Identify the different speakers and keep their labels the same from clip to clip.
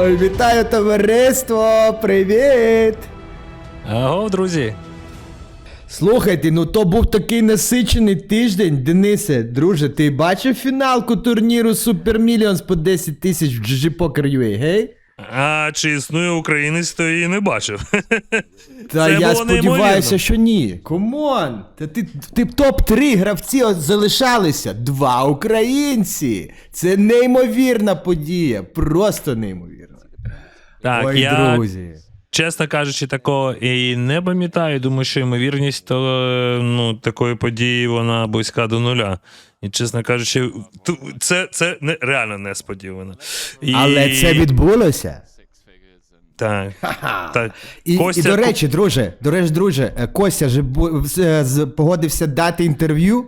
Speaker 1: Ой, вітаю товариство! Привіт!
Speaker 2: Аго, друзі.
Speaker 1: Слухайте, ну то був такий насичений тиждень, Денисе, друже, ти бачив фіналку турніру Super Millions по 10 тисяч в GG Poker UA, гей?
Speaker 2: А чи існує українець, то її не бачив.
Speaker 1: Та
Speaker 2: Це
Speaker 1: я
Speaker 2: було
Speaker 1: сподіваюся,
Speaker 2: неймовірно.
Speaker 1: що ні. Комон! Та ти, ти топ-3 гравці от залишалися. Два українці. Це неймовірна подія. Просто неймовірна.
Speaker 2: Так,
Speaker 1: Ой,
Speaker 2: я,
Speaker 1: друзі.
Speaker 2: чесно кажучи, такого і не пам'ятаю. Думаю, що ймовірність то, ну, такої події вона близька до нуля. І, чесно кажучи, це, це не, реально несподівано. І,
Speaker 1: Але це відбулося.
Speaker 2: Так. так.
Speaker 1: І,
Speaker 2: Костя,
Speaker 1: і до речі, друже, до речі, друже, е, Костя же погодився дати інтерв'ю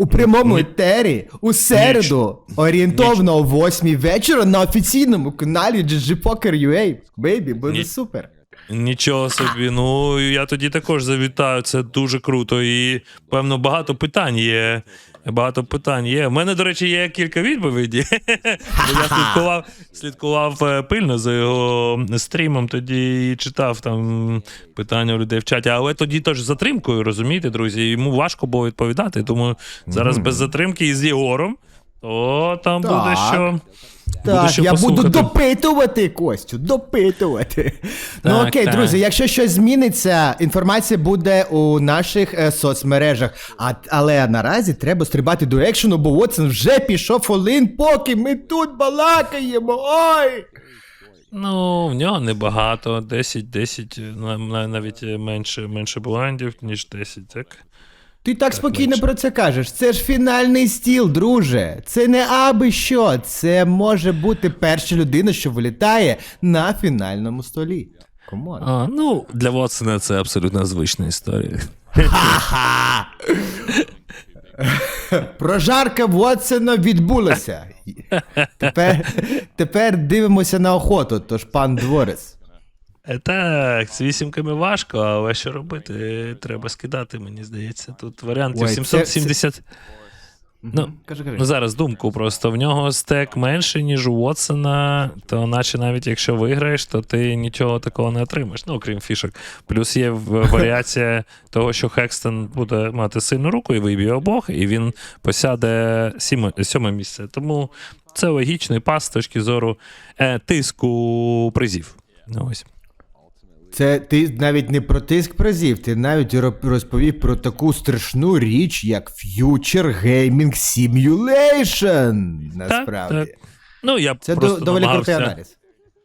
Speaker 1: у прямому етері у середу, орієнтовно о 8 вечора на офіційному каналі GG Poker UA. Бейбі, буде
Speaker 2: Ні-
Speaker 1: супер.
Speaker 2: Нічого собі. Ну я тоді також завітаю. Це дуже круто. І певно багато питань є. Багато питань є. У мене, до речі, є кілька відповідей. Я слідкував, слідкував е, пильно за його стрімом, тоді і читав там питання у людей в чаті. Але тоді теж з затримкою, розумієте, друзі. Йому важко було відповідати. Тому зараз без затримки і з Єгором. То там буде що.
Speaker 1: Так, я буду допитувати Костю, допитувати. ну окей,
Speaker 2: так.
Speaker 1: друзі, якщо щось зміниться, інформація буде у наших е, соцмережах. А, але наразі треба стрибати до екшену, бо Уотсон вже пішов олин, поки ми тут балакаємо. Ой!
Speaker 2: Ну, в нього небагато, 10, 10, на- на- навіть менше, менше блайндів, ніж 10, так?
Speaker 1: Ти так спокійно про це кажеш. Це ж фінальний стіл, друже. Це не аби що. Це може бути перша людина, що вилітає на фінальному столі. Комон.
Speaker 2: А, ну, для Вотсона це абсолютно звична історія.
Speaker 1: Ха-ха! Прожарка Вотсона відбулася. Тепер, тепер дивимося на охоту, тож пан Дворес.
Speaker 2: Е, Так, з вісімками важко, але що робити? Треба скидати, мені здається. Тут варіантів
Speaker 1: Ой, це-
Speaker 2: 770. Ну,
Speaker 1: Кажи, кажи.
Speaker 2: Ну, зараз думку просто. В нього стек менше, ніж у Вотсона, то наче навіть якщо виграєш, то ти нічого такого не отримаєш, ну, окрім фішок. Плюс є варіація того, що Хекстон буде мати сильну руку і виб'є обох, і він посяде сьоме місце. Тому це логічний пас з точки зору е, тиску призів. Ну, ось.
Speaker 1: Це ти навіть не про тиск призів, ти навіть розповів про таку страшну річ, як Future Gaming Simulation. Насправді.
Speaker 2: так. Ну, я
Speaker 1: Це до,
Speaker 2: просто
Speaker 1: доволі крутий аналіз.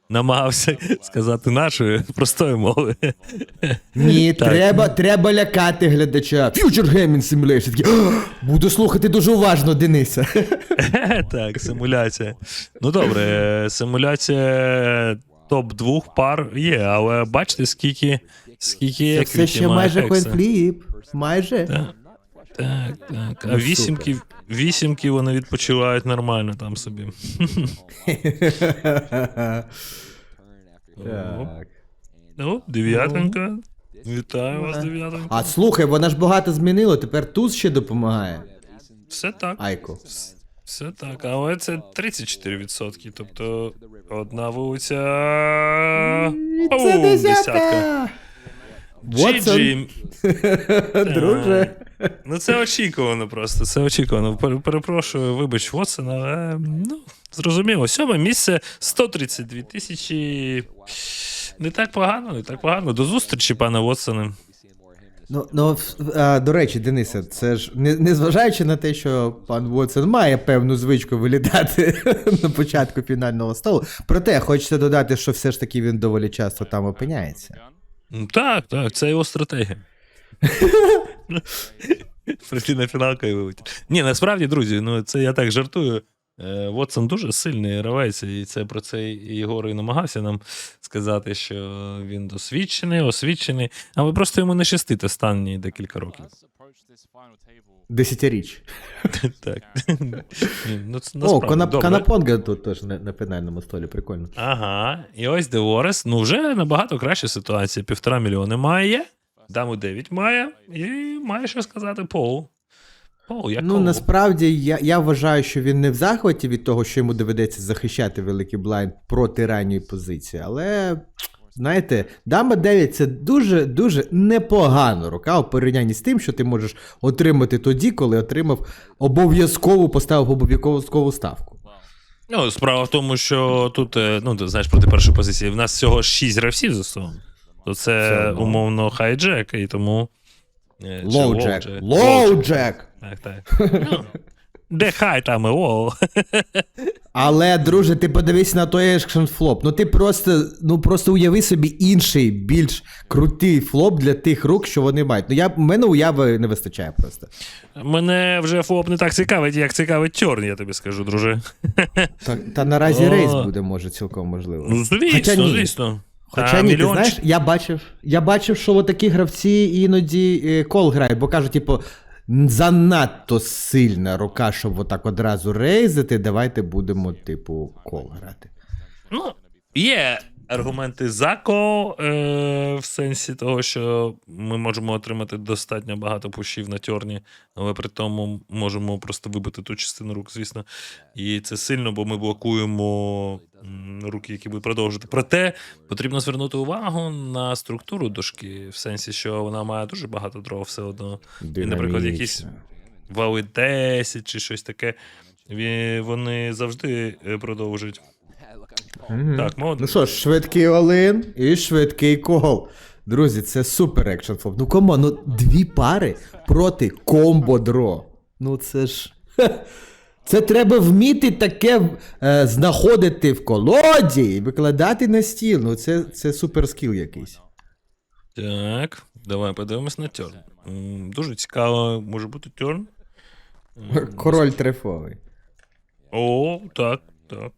Speaker 2: намагався сказати нашою простою мовою.
Speaker 1: Ні,
Speaker 2: Так.
Speaker 1: треба, треба лякати глядача. Future Gaming Simulation. Такий, «О, Буду слухати дуже уважно, Дениса.
Speaker 2: так, симуляція. Ну добре, симуляція топ двох пар є, але бачите, скільки, скільки
Speaker 1: Це все ще майже коінфліп. Майже.
Speaker 2: Так, так, так. А
Speaker 1: Ну,
Speaker 2: вісімки, вісімки вони відпочивають нормально там собі.
Speaker 1: Так.
Speaker 2: Ну, дев'ятенька. Вітаю вас, дев'ятенька.
Speaker 1: А слухай, вона ж багато змінила, тепер туз ще допомагає.
Speaker 2: Все так.
Speaker 1: Айку.
Speaker 2: Все так, але це 34%, тобто одна вулиця. Оу,
Speaker 1: десятка.
Speaker 2: GG.
Speaker 1: друже.
Speaker 2: Ну, це очікувано просто. Це очікувано. Перепрошую, вибач, Вотсон, але ну, зрозуміло. Сьоме місце 132 тисячі. Не так погано, не так погано. До зустрічі, пане Вотсоне.
Speaker 1: Ну, ну а, до речі, Денисе, це ж не, незважаючи на те, що пан Вотсон має певну звичку вилітати на початку фінального столу. Проте хочеться додати, що все ж таки він доволі часто там опиняється.
Speaker 2: Так, так, це його стратегія. Прийти на фіналку і вилетіти. Ні, насправді, друзі, ну це я так жартую. Е, Вотсон дуже сильний гравець, і це про це Єгор і намагався нам сказати, що він досвідчений, освічений, але просто йому не щастить останні декілька років.
Speaker 1: Десятиріч.
Speaker 2: Так. Ну,
Speaker 1: О. Канапонга тут теж на, на фінальному столі, прикольно.
Speaker 2: Ага, і ось Деворес. Ну, вже набагато краща ситуація. Півтора мільйони має, даму 9 має, і має що сказати Пол. О, як
Speaker 1: Ну, насправді, я, я вважаю, що він не в захваті від того, що йому доведеться захищати великий блайнд проти ранньої позиції. Але, знаєте, Дама 9 це дуже-дуже непогана рука у порівнянні з тим, що ти можеш отримати тоді, коли отримав обов'язкову поставив обов'язкову ставку.
Speaker 2: Ну, справа в тому, що тут, е, ну, ти знаєш, проти першої позиції, в нас всього 6 гравців за столом. То це
Speaker 1: одно.
Speaker 2: умовно хайджек, і тому. е,
Speaker 1: Лоуджек.
Speaker 2: лоуджек. Так, так. Ну, де хай там і.
Speaker 1: Але, друже, ти подивись на той екшн флоп. Ну ти просто, ну просто уяви собі інший, більш крутий флоп для тих рук, що вони мають. Ну я мене уяви не вистачає просто.
Speaker 2: Мене вже фоп не так цікавить, як цікавить Тьорн, я тобі скажу, друже.
Speaker 1: Та, та наразі
Speaker 2: О.
Speaker 1: рейс буде, може, цілком можливо.
Speaker 2: Ну, звісно,
Speaker 1: Хоча ні.
Speaker 2: звісно.
Speaker 1: Хоча
Speaker 2: Та
Speaker 1: ні, ти
Speaker 2: мільйончик-
Speaker 1: знаєш, я бачив, я бачив, що от такі гравці іноді е, кол грають, бо кажуть, типу, «М, занадто сильна рука, щоб отак одразу рейзити, давайте будемо, типу, кол грати.
Speaker 2: Ну, є аргументи за ко, е, в сенсі того, що ми можемо отримати достатньо багато пушів на тьорні, але при тому можемо просто вибити ту частину рук, звісно. І це сильно, бо ми блокуємо руки, які будуть продовжувати. Проте потрібно звернути увагу на структуру дошки, в сенсі, що вона має дуже багато дров все одно. І, наприклад, якісь вали 10 чи щось таке. Вони завжди е, продовжують.
Speaker 1: Мгм.
Speaker 2: Так, мод...
Speaker 1: Ну що ж, швидкий Олин і швидкий кол. Друзі, це супер екшн флоп. Ну кому, ну дві пари проти комбо дро. Ну це ж. Це треба вміти таке е, знаходити в колоді і викладати на стіл. Ну це, це супер скіл якийсь.
Speaker 2: Так, давай подивимось на Тьорн. Дуже цікаво, може бути Тьорн.
Speaker 1: Король трефовий.
Speaker 2: О, так, так.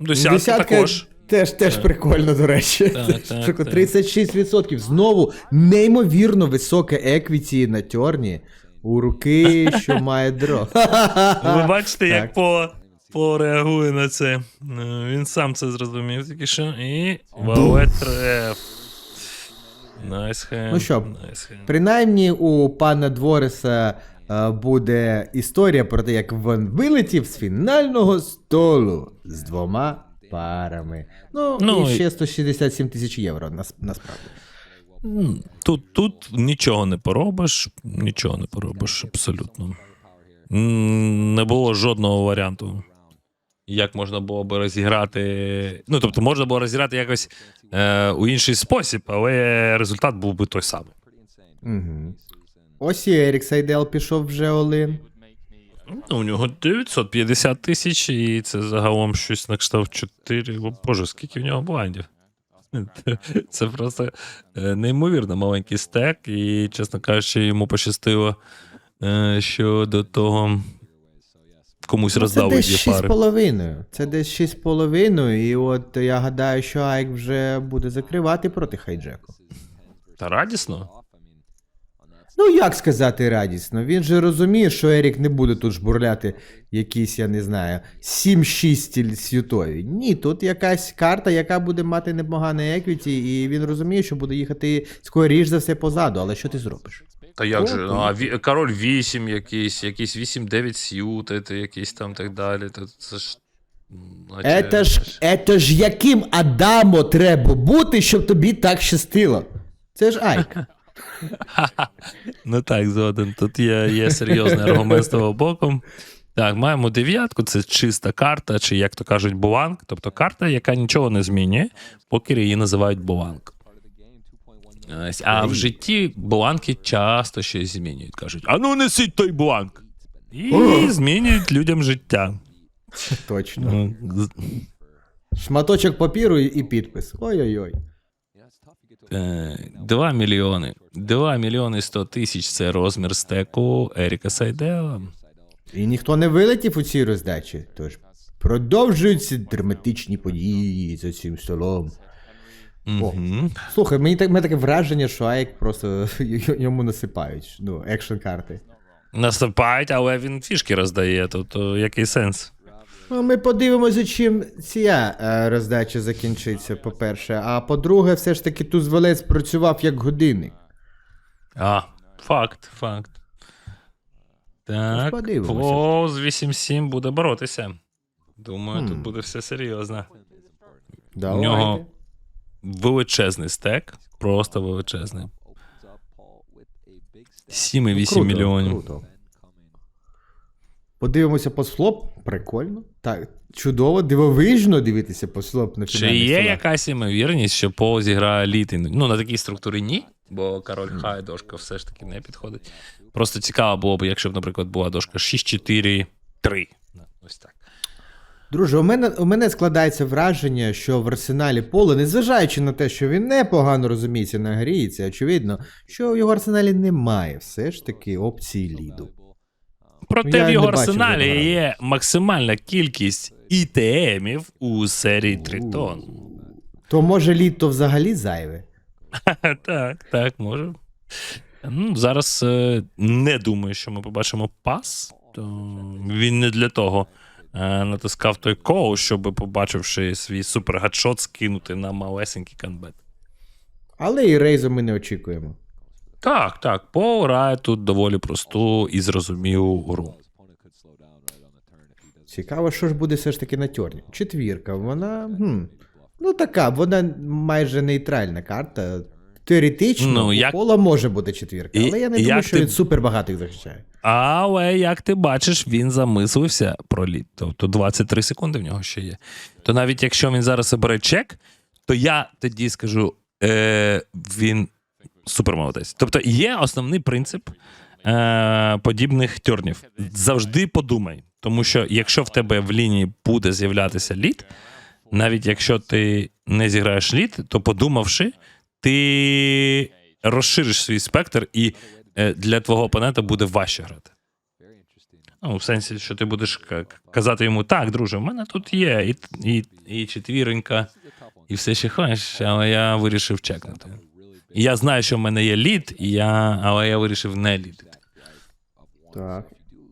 Speaker 2: Десятка, також.
Speaker 1: Теж, теж прикольно, до речі.
Speaker 2: Так, так, так.
Speaker 1: 36%. Знову неймовірно високе еквіті на тьорні у руки, що має дро.
Speaker 2: Ви бачите, як
Speaker 1: Так.
Speaker 2: по, по реагує на це. Е, Він сам це зрозумів тільки що. І валет. Найс хем.
Speaker 1: Ну що,
Speaker 2: хем.
Speaker 1: Принаймні у пана Двориса е, буде історія про те, як він вилетів з фінального столу з двома парами. Ну,
Speaker 2: Ну,
Speaker 1: і
Speaker 2: і-
Speaker 1: ще 167 тисяч євро нас, насправді.
Speaker 2: Тут, тут нічого не поробиш, нічого не поробиш, абсолютно. Не було жодного варіанту. Як можна було би розіграти. Ну, тобто, можна було розіграти якось е, у інший спосіб, але результат був би той самий.
Speaker 1: Угу. Ось і Ерік Сайдел пішов вже Олин.
Speaker 2: Ну, у нього 950 тисяч, і це загалом щось на кшталт 4. О, Боже, скільки в нього блайндів. Це просто е, неймовірно маленький стек, і, чесно кажучи, йому пощастило, е, що до того комусь
Speaker 1: Ну, це
Speaker 2: роздав
Speaker 1: десь
Speaker 2: її
Speaker 1: 6 з
Speaker 2: пари.
Speaker 1: Це десь 6 з половиною, і от я гадаю, що Айк вже буде закривати проти хайджеку.
Speaker 2: Та радісно.
Speaker 1: Ну, як сказати радісно? Він же розуміє, що Ерік не буде тут жбурляти якісь, я не знаю, 7-6 сютові. Ні, тут якась карта, яка буде мати непоганий еквіті, і він розуміє, що буде їхати скоріш за все позаду, але що ти зробиш?
Speaker 2: Та як же? Ну, а ві- король 8 якийсь, якийсь 8-9 сют, якийсь там так далі. То це ж.
Speaker 1: Ете ж, ете ж яким Адамо треба бути, щоб тобі так щастило? Це ж Айк.
Speaker 2: Ну так, згоден. Тут є, є серйозний аргумент з того боку. Так, маємо дев'ятку, це чиста карта, чи як то кажуть, буванг. Тобто карта, яка нічого не змінює, поки її називають буванг. А в житті буванки часто щось змінюють. Кажуть: а ну несіть той буванг. І змінюють людям життя.
Speaker 1: Точно.
Speaker 2: Ну,
Speaker 1: Шматочок папіру і підпис. Ой-ой-ой.
Speaker 2: Е, 2 мільйони. 2 мільйони 100 тисяч це розмір стеку Еріка Сайдела.
Speaker 1: І ніхто не вилетів у цій роздачі. Тож продовжуються драматичні події за цим столом.
Speaker 2: Мгм.
Speaker 1: Слухай, мені так мене таке враження, що Айк просто йому насипають. Ну, екшн карти.
Speaker 2: Наступають, але він фішки роздає, тобто який сенс?
Speaker 1: Ну, ми подивимося, чим ця е, роздача закінчиться, по-перше. А по-друге, все ж таки туз велець працював як годинник.
Speaker 2: А, факт, факт. Так,
Speaker 1: подивимося.
Speaker 2: З 8-7 буде боротися. Думаю, тут буде все серйозно.
Speaker 1: Давайте.
Speaker 2: нього- Величезний стек, просто величезний. 7,8
Speaker 1: Круто,
Speaker 2: мільйонів.
Speaker 1: Круто. Подивимося по слоп. Прикольно. Так, чудово, дивовижно дивитися по слоп на
Speaker 2: Чи є
Speaker 1: столах.
Speaker 2: якась ймовірність, що Пол зіграє літи? Ну, на такій структурі ні, бо король хай дошка все ж таки не підходить. Просто цікаво було б, якщо б, наприклад, була дошка 6-4-3. Ось так.
Speaker 1: Друже, у мене, у мене складається враження, що в арсеналі Пола, незважаючи на те, що він непогано розуміється на грі, і це очевидно, що в його арсеналі немає все ж таки опції ліду.
Speaker 2: Проте
Speaker 1: Я
Speaker 2: в
Speaker 1: не
Speaker 2: його
Speaker 1: бачив
Speaker 2: арсеналі
Speaker 1: жодного
Speaker 2: є максимальна кількість ІТМів у серії Тритон.
Speaker 1: То може лід то взагалі зайве?
Speaker 2: Так, так, може. Ну, зараз е, не думаю, що ми побачимо пас. То він не для того е, натискав той коу, щоб, побачивши свій супергадшот, скинути на малесенький канбет.
Speaker 1: Але і рейзу ми не очікуємо.
Speaker 2: Так, так, Пол грає тут доволі просту і зрозумілу гру.
Speaker 1: Цікаво, що ж буде все ж таки на тьорні. Четвірка, вона. Хм, ну така, вона майже нейтральна карта. Теоретично,
Speaker 2: Ну, як-
Speaker 1: Пола може бути четвірка, але я не думаю, що
Speaker 2: ти-
Speaker 1: він супер багато їх захищає.
Speaker 2: Але як ти бачиш, він замислився про лід. Тобто 23 секунди в нього ще є. То навіть якщо він зараз обере чек, то я тоді скажу, е, він супермолодець. Тобто є основний принцип е, подібних тюрнів. Завжди подумай, тому що якщо в тебе в лінії буде з'являтися лід, навіть якщо ти не зіграєш лід, то подумавши, ти розшириш свій спектр, і е, для твого опонента буде важче грати. Ну, в сенсі, що ти будеш казати йому: так, друже, в мене тут є і, і, і четвіренька, і все ще хочеш, але я вирішив чекнути. І я знаю, що в мене є лід, і я, але я вирішив не лідити.
Speaker 1: Так.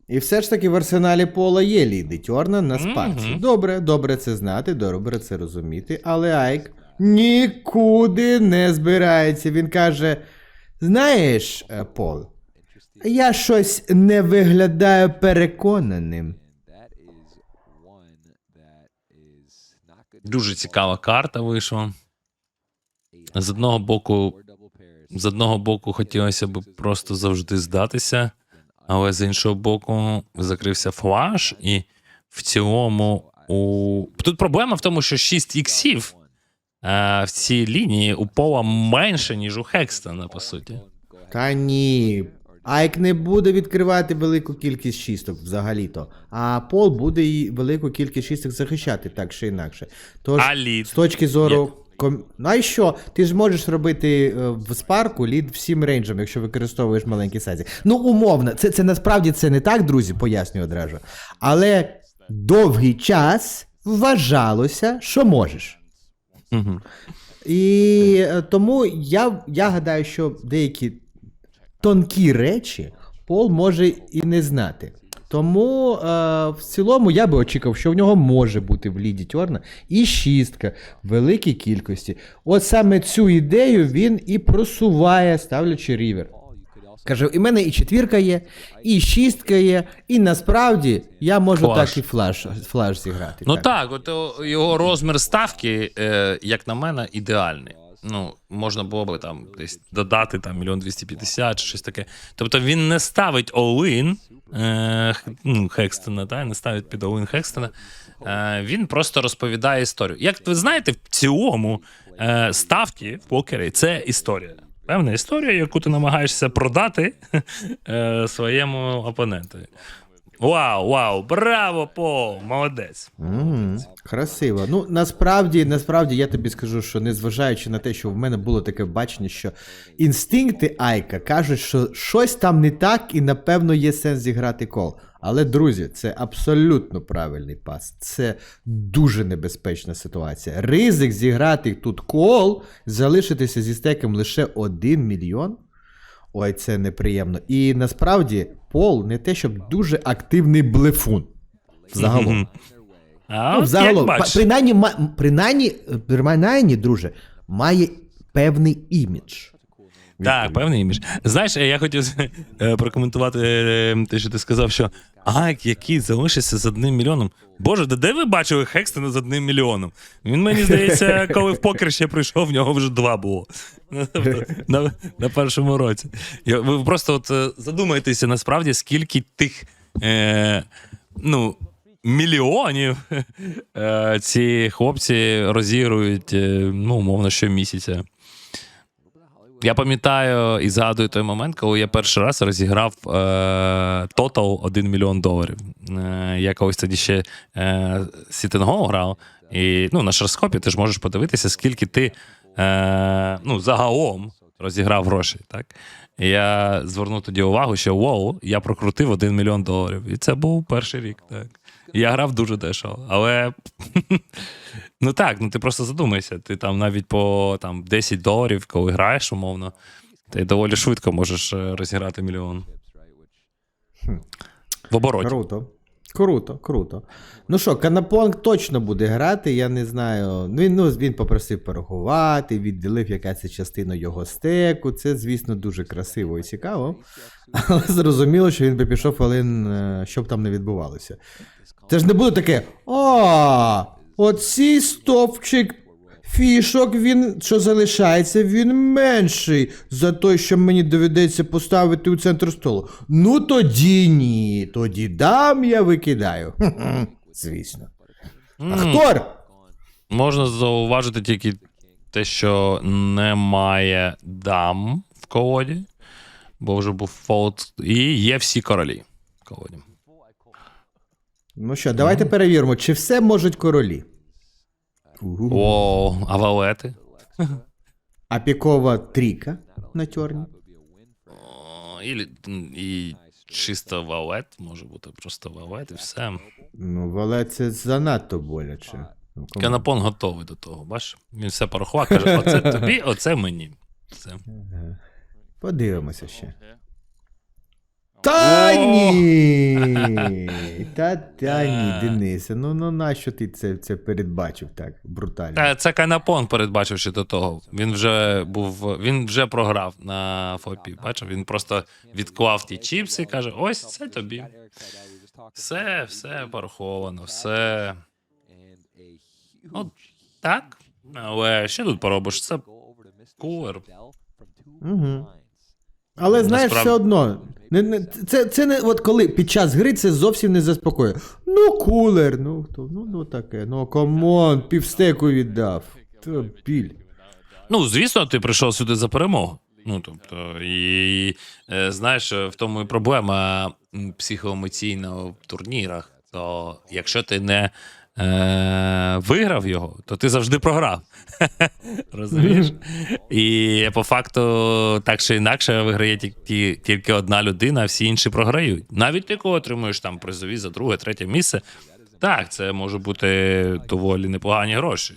Speaker 1: І все ж таки в арсеналі Пола є ліди Тьорна на спарці.
Speaker 2: Мгм.
Speaker 1: Добре, добре це знати, добре це розуміти, але Айк нікуди не збирається. Він каже: Знаєш, е, Пол, я щось не виглядаю переконаним.
Speaker 2: Дуже цікава карта вийшла. З одного боку, з одного боку, хотілося б просто завжди здатися, але з іншого боку, закрився флаш, і в цілому у тут проблема в тому, що 6 іксів е, в цій лінії у пола менше, ніж у Хекстона, по суті.
Speaker 1: Та ні. Айк не буде відкривати велику кількість шісток взагалі-то. А Пол буде і велику кількість шісток захищати так чи інакше. Тож,
Speaker 2: А лід?
Speaker 1: з точки зору. Ком... Ну а що? Ти ж можеш робити е, в спарку лід всім рейнджам, якщо використовуєш маленькі сайзи. Ну, умовно, це, це насправді це не так, друзі, пояснюю одразу. Але довгий час вважалося, що можеш.
Speaker 2: Угу.
Speaker 1: І е, тому я, я гадаю, що деякі тонкі речі Пол може і не знати. Тому е, в цілому я би очікував, що в нього може бути в ліді Тьорна і шістка в великій кількості. От саме цю ідею він і просуває, ставлячи рівер. Каже, і мене і четвірка є, і шістка є, і насправді я можу
Speaker 2: Флаш.
Speaker 1: так і флаш, флаш зіграти.
Speaker 2: Ну так, от о, його розмір ставки, е, як на мене, ідеальний. Ну, можна було б там десь додати там мільйон двісті п'ятдесят чи щось таке. Тобто він не ставить all-in е, ну, Хекстона, та, не ставить під all-in Хекстона. Е, він просто розповідає історію. Як ви знаєте, в цілому е, ставки в покері це історія. Певна історія, яку ти намагаєшся продати е, своєму опоненту. Вау, вау, браво, Пол, молодець.
Speaker 1: Мгм, Красиво. Ну насправді, насправді я тобі скажу, що незважаючи на те, що в мене було таке бачення, що інстинкти Айка кажуть, що щось там не так, і напевно є сенс зіграти кол. Але, друзі, це абсолютно правильний пас. Це дуже небезпечна ситуація. Ризик зіграти тут кол, залишитися зі стеком лише 1 мільйон. Ой, це неприємно. І насправді Пол не те, щоб дуже активний блефун. Взагалом.
Speaker 2: А
Speaker 1: Ну, взагалом,
Speaker 2: як
Speaker 1: принаймні, принаймні, принаймні, друже, має певний імідж.
Speaker 2: Так, певний імідж. Знаєш, я хотів е, прокоментувати е, те, що ти сказав, що Айк, який залишився з одним мільйоном. Боже, де, ви бачили Хекстона з одним мільйоном? Він мені здається, коли в покер ще прийшов, в нього вже два було. На, на першому році. Ви просто от е, задумайтеся насправді, скільки тих е, ну, мільйонів е, ці хлопці розігрують, е, ну, умовно, щомісяця. Я пам'ятаю і згадую той момент, коли я перший раз розіграв е, тотал 1 мільйон доларів. Е, я колись тоді ще е, Сітинго грав, і ну, на шарскопі ти ж можеш подивитися, скільки ти е, ну, загалом розіграв грошей. Так? І я звернув тоді увагу, що воу, я прокрутив 1 мільйон доларів. І це був перший рік. Так. Я грав дуже дешево. Але Ну так, ну ти просто задумайся. Ти там навіть по там, 10 доларів, коли граєш, умовно, ти доволі швидко можеш е, розіграти мільйон. В обороті.
Speaker 1: Круто. Круто, круто. Ну що, Канапонг точно буде грати, я не знаю. Ну, Він, ну, він попросив порахувати, відділив яка це частина його стеку. Це, звісно, дуже красиво і цікаво. Але зрозуміло, що він би пішов хвилин, е, щоб там не відбувалося. Це ж не буде таке. А, оцей стовпчик фішок, він що залишається, він менший за той, що мені доведеться поставити у центр столу. Ну тоді ні. Тоді дам я викидаю. Звісно.
Speaker 2: М,
Speaker 1: Актор!
Speaker 2: Можна зауважити тільки те, що немає дам в колоді, бо вже був фолд, і є всі королі в колоді.
Speaker 1: Ну що, давайте перевіримо, чи все можуть королі.
Speaker 2: О, а валети?
Speaker 1: А пікова трійка на тьорні.
Speaker 2: О, і, і чисто валет, може бути просто валет, і все.
Speaker 1: Ну, вале це занадто боляче. Ну, кому-
Speaker 2: Канапон готовий до того, бачиш? Він все порахував, каже: оце тобі, оце мені. Все.
Speaker 1: Подивимося ще. Та ні! Та та ні, Денисе. Ну ну нащо ти це, це передбачив так брутально?
Speaker 2: Та це Канапон передбачив ще до того. Він вже був, він вже програв на ФОПі. Бачив, він просто відклав ті чіпси і каже: ось це тобі. Все, все пораховано, все. Ну, так. Але що тут поробиш? Це кулер.
Speaker 1: Угу. Але знаєш,
Speaker 2: Насправді-
Speaker 1: все одно. Не, не, це, це не от коли під час гри це зовсім не заспокоює. Ну, кулер, ну хто, ну, ну таке, ну камон, півстеку віддав. Та біль.
Speaker 2: Ну, звісно, ти прийшов сюди за перемогу. Ну, тобто, і е, знаєш, в тому і проблема психоемоційна в турнірах. То якщо ти не е, виграв його, то ти завжди програв. Розумієш? І по факту, так чи інакше, виграє тільки, тільки одна людина, а всі інші програють. Навіть ти коли отримуєш там призові за друге, третє місце. Так, це може бути доволі непогані гроші.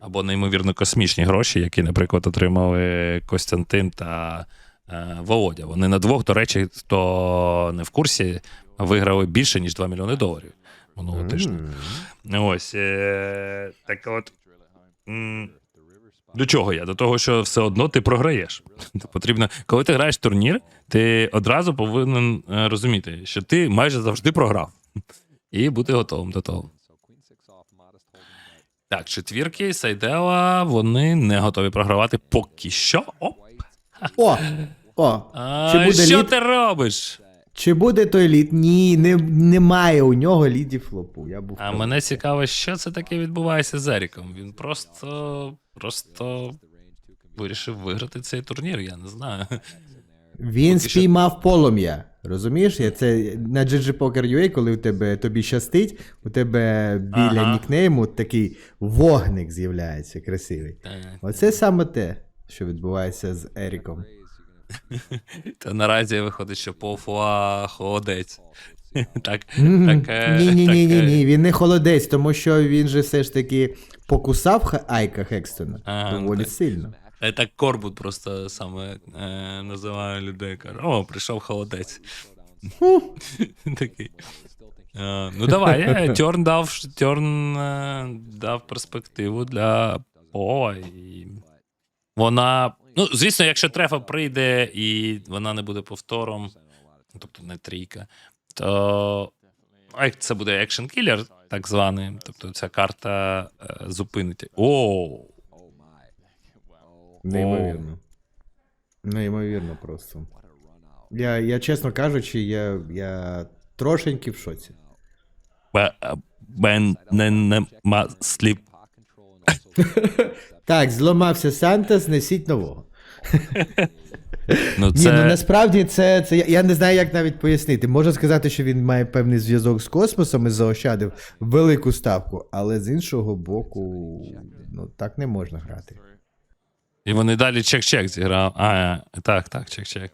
Speaker 2: Або неймовірно космічні гроші, які, наприклад, отримали Костянтин та е, Володя. Вони на двох, до речі, хто не в курсі, виграли більше, ніж 2 мільйони доларів минулого тижня. Ось. Е, так от. м, До чого я? До того, що все одно ти програєш. Потрібно, коли ти граєш турнір, ти одразу повинен е, розуміти, що ти майже завжди програв. І бути готовим до того. Так, четвірки, Сайдела, вони не готові програвати поки що. Оп.
Speaker 1: О! О!
Speaker 2: А,
Speaker 1: Чи буде
Speaker 2: що
Speaker 1: лід?
Speaker 2: ти робиш?
Speaker 1: Чи буде той лід? Ні, не, немає у нього лідів флопу. Я був
Speaker 2: А мене цікаво, що це таке відбувається з Еріком. Він просто. просто вирішив виграти цей турнір, я не знаю.
Speaker 1: Він
Speaker 2: Поки
Speaker 1: спіймав полум'я. Розумієш? Я це на GG Poker UA, коли у тебе тобі щастить, у тебе біля
Speaker 2: Ага.
Speaker 1: нікнейму такий вогник з'являється красивий. Оце саме те, що відбувається з Еріком.
Speaker 2: Та наразі виходить, що Пофуа холодець. Так,
Speaker 1: Ні,
Speaker 2: так, е,
Speaker 1: ні, ні, ні,
Speaker 2: е,
Speaker 1: ні, він не холодець, тому що він же все ж таки покусав Айка Хекстона
Speaker 2: ну
Speaker 1: доволі сильно.
Speaker 2: Е, Так Корбут просто саме е, називає людей. Каже, о, прийшов холодець. Такий. Е, ну давай, Тьорн дав, Тьорн дав перспективу для Пола. І вона Ну, звісно, якщо трефа прийде і вона не буде повтором, тобто не трійка, то а як це буде екшн кілер, так званий. Тобто ця карта е, зупинить. О!
Speaker 1: Неймовірно. Неймовірно просто. Я, я чесно кажучи, я, я трошеньки в шоці.
Speaker 2: Бе- Бен не, не ма сліп.
Speaker 1: Так, зламався Санта, знесіть нового.
Speaker 2: Ну,
Speaker 1: Ні, ну насправді це, це я, я не знаю, як навіть пояснити. Можна сказати, що він має певний зв'язок з космосом і заощадив велику ставку, але з іншого боку, ну так не можна грати.
Speaker 2: І вони далі чек-чек зіграв. А, так, так, чек-чек.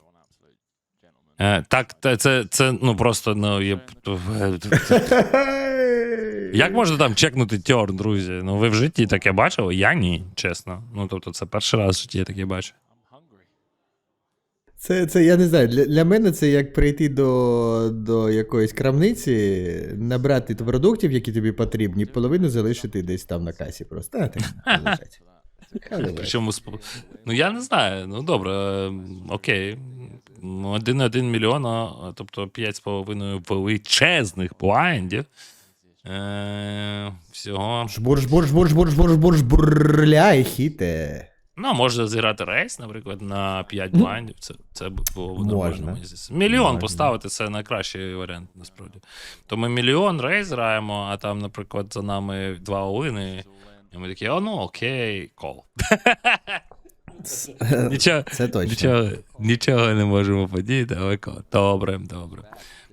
Speaker 2: Е, так, це, це ну просто ну, є... Як можна там чекнути тьорн, друзі? Ну ви в житті таке бачили? Я ні, чесно. Ну тобто, це перший раз в житті я таке бачу.
Speaker 1: Це, це я не знаю. Для, для мене це як прийти до, до якоїсь крамниці, набрати продуктів, які тобі потрібні, половину залишити десь там на касі. Просто а, так, лежать.
Speaker 2: Причому ну я не знаю. Ну добре, окей. Ну, Один один мільйон, а, тобто 5,5 величезних блайндів. Е, всього.
Speaker 1: Жбур, жбур, жбур, жбур, жбур, жбур, жбурляй, хіте.
Speaker 2: Ну, можна зіграти рейс, наприклад, на 5 блайндів. Це, це було б нормально.
Speaker 1: Можна.
Speaker 2: Мільйон
Speaker 1: Можна.
Speaker 2: поставити це найкращий варіант, насправді. То ми мільйон рейс граємо, а там, наприклад, за нами два олини. І ми такі, о, ну окей, кол. Нічого,
Speaker 1: Це точно.
Speaker 2: нічого, нічого не можемо подіяти, але. Добре, добре.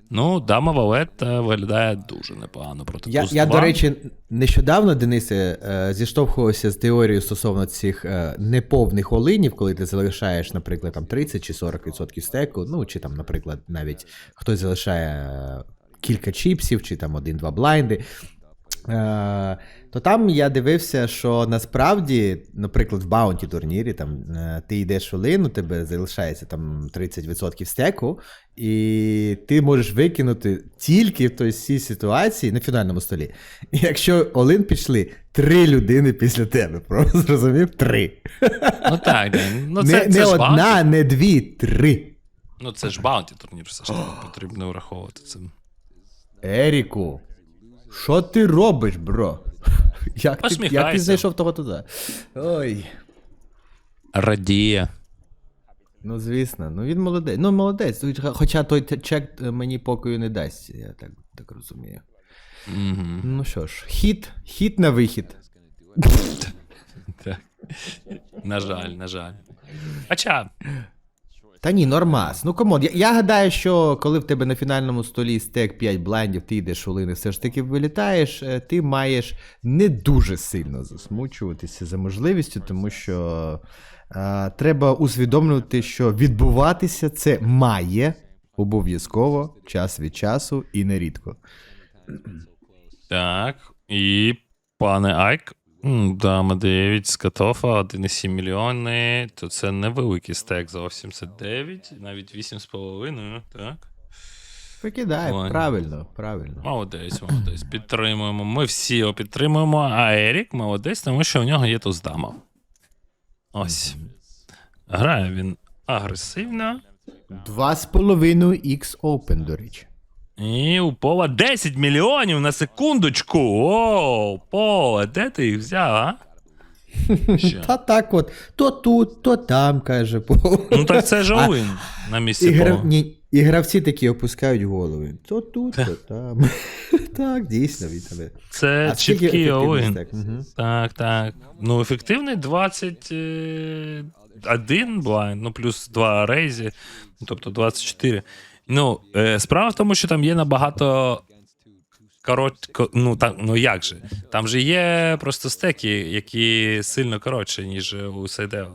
Speaker 2: Ну, дама Валет е, виглядає дуже непогано проти
Speaker 1: Я, я, до речі, нещодавно, Денисе, е, зіштовхувався з теорією стосовно цих е, неповних олинів, коли ти залишаєш, наприклад, там 30 чи 40% стеку, ну чи там, наприклад, навіть хтось залишає кілька чіпсів, чи там один-два блайнди. То там я дивився, що насправді, наприклад, в баунті турнірі там е, ти йдеш у тебе залишається там 30% стеку, і ти можеш викинути тільки в той цій ситуації на фінальному столі. Якщо Олин пішли три людини після тебе, просто зрозумів? Три.
Speaker 2: Ну так, ну,
Speaker 1: не
Speaker 2: це,
Speaker 1: не
Speaker 2: ж
Speaker 1: одна,
Speaker 2: баунті.
Speaker 1: не дві, три.
Speaker 2: Ну, це ж баунті турнір, все ж таки потрібно враховувати це.
Speaker 1: Еріку, що ти робиш, бро? Як ти, як ти знайшов того туди? Ой.
Speaker 2: Радіє.
Speaker 1: Ну, звісно, ну він молодець. Ну, молодець. Хоча той чек мені покою не дасть, я так, так розумію.
Speaker 2: Угу.
Speaker 1: Ну що ж, хіт, хіт на вихід.
Speaker 2: Так. На жаль, на жаль. Хоча,
Speaker 1: Та ні, нормас. Ну комод. Я, я гадаю, що коли в тебе на фінальному столі стек 5 блайндів, ти йдеш у лини, все ж таки вилітаєш, е, ти маєш не дуже сильно засмучуватися за можливістю, тому що е, треба усвідомлювати, що відбуватися це має обов'язково час від часу і нерідко.
Speaker 2: так. І пане Айк. М, Дама 9 з Катофа, 1,7 мільйони. То це невеликий стек за 89, навіть 8,5, так.
Speaker 1: Викидай, правильно, правильно.
Speaker 2: Молодець, молодець. Підтримуємо. Ми всі його підтримуємо, а Ерік молодець, тому що у нього є туз дама. Ось. Грає він агресивно.
Speaker 1: 2,5 X Open, до речі.
Speaker 2: І у Пола 10 мільйонів на секундочку. О, Поле, де ти їх взяв, а? Що?
Speaker 1: Та так от, то тут, то там, каже Пол.
Speaker 2: Ну так це ж Оуін на місці
Speaker 1: І, гра...
Speaker 2: Пола.
Speaker 1: Ні, і гравці такі опускають голови. То тут, то там. так, дійсно, від тебе.
Speaker 2: Це
Speaker 1: А скільки
Speaker 2: чіткий
Speaker 1: ефективність
Speaker 2: Оуін.
Speaker 1: так? Мгм.
Speaker 2: Так, так. Ну, ефективний 21 блайнд, ну плюс 2 рейзі, ну, тобто 24. Ну, е, справа в тому, що там є набагато. Коротко, ну так, ну як же? Там же є просто стеки, які сильно коротші, ніж у Сайдео.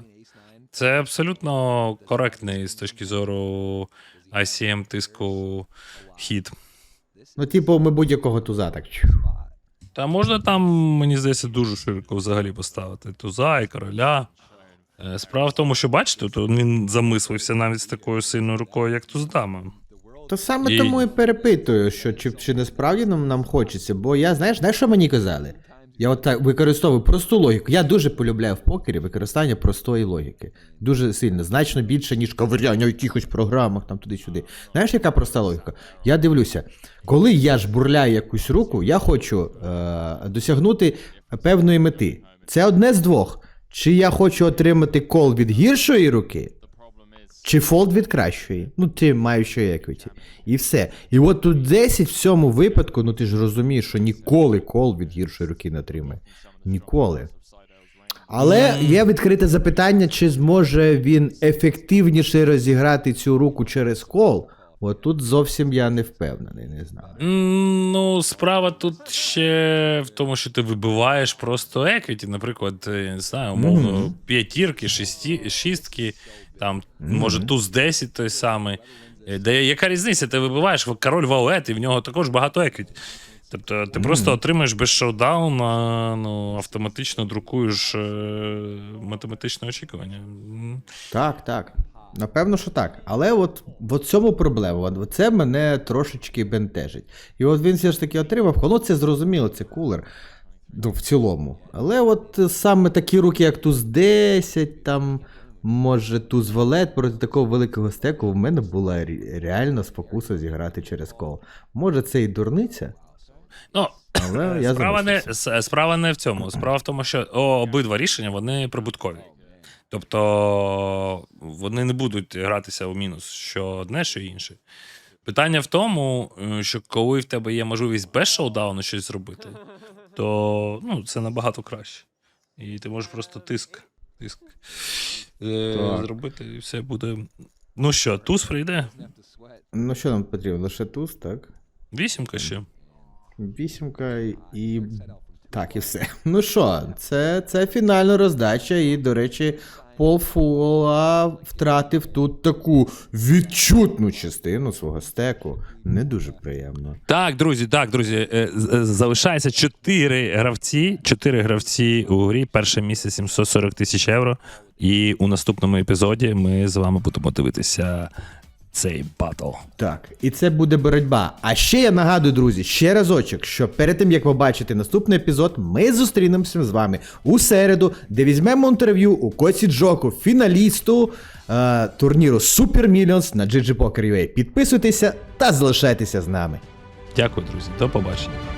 Speaker 2: Це абсолютно коректний з точки зору ICM тиску хід.
Speaker 1: Ну, типу, ми будь-якого туза так.
Speaker 2: Та можна там, мені здається, дуже широко взагалі поставити туза і короля. Е, Справа в тому, що бачите, то він замислився навіть з такою сильною рукою, як туздама.
Speaker 1: То саме
Speaker 2: І-
Speaker 1: тому і перепитую, що чи, чи насправді нам, нам хочеться, бо я, знаєш, знаєш, що мені казали? Я от так використовую просту логіку. Я дуже полюбляю в покері використання простої логіки. Дуже сильно, значно більше, ніж ковиряння в якихось програмах, там туди-сюди. Знаєш, яка проста логіка? Я дивлюся, коли я жбурляю якусь руку, я хочу е- досягнути певної мети. Це одне з двох. Чи я хочу отримати кол від гіршої руки, чи фолд від кращої. Ну, ти маючи еквіті. І все. І от тут 10 в цьому випадку, ну ти ж розумієш, що ніколи кол від гіршої руки не отримає. Ніколи. Але є відкрите запитання, чи зможе він ефективніше розіграти цю руку через кол. От тут зовсім я не впевнений, не знаю.
Speaker 2: Ну, справа тут ще в тому, що ти вибиваєш просто еквіті, наприклад, я не знаю, умовно,
Speaker 1: Мгм.
Speaker 2: п'ятірки, шесті, шістки, там, може, туз 10 той самий. Е, Де яка різниця? Ти вибиваєш король Ваует, і в нього також багато еквіті. Тобто ти просто отримаєш без шоудауна, ну, автоматично друкуєш е, математичне очікування.
Speaker 1: Так, так. Напевно, що так. Але от в цьому проблема. От це мене трошечки бентежить. І от він все ж таки отримав, ну це зрозуміло, це кулер. Ну, в цілому. Але от саме такі руки, як туз 10, там, може, туз валет проти такого великого стеку, в мене була реально спокуса зіграти через кол. Може, це і дурниця,
Speaker 2: Ну,
Speaker 1: але я
Speaker 2: справа, не, справа не в цьому. Справа в тому, що о, обидва рішення вони прибуткові. Тобто вони не будуть гратися у мінус, що одне, що інше. Питання в тому, е, що коли в тебе є можливість без шоудауну щось зробити, то ну, це набагато краще. І ти можеш просто тиск, тиск е,
Speaker 1: Так.
Speaker 2: зробити, і все буде. Ну що, туз прийде?
Speaker 1: Ну, що нам потрібно? Лише туз, так?
Speaker 2: Вісімка ще.
Speaker 1: Вісімка і. Так, і все. Ну що, це, це фінальна роздача, і, до речі, Пол Фула втратив тут таку відчутну частину свого стеку. Не дуже приємно.
Speaker 2: Так, друзі, так, друзі. е, е, Залишається чотири гравці. Чотири гравці у грі. Перше місце 740 тисяч євро. І у наступному епізоді ми з вами будемо дивитися цей батл.
Speaker 1: Так, і це буде боротьба. А ще я нагадую, друзі, ще разочок, що перед тим як побачити наступний епізод, ми зустрінемося з вами у середу, де візьмемо інтерв'ю у Коці Джоку, фіналісту е, турніру Super Millions на GG Poker UA. Підписуйтеся та залишайтеся з нами.
Speaker 2: Дякую, друзі. До побачення.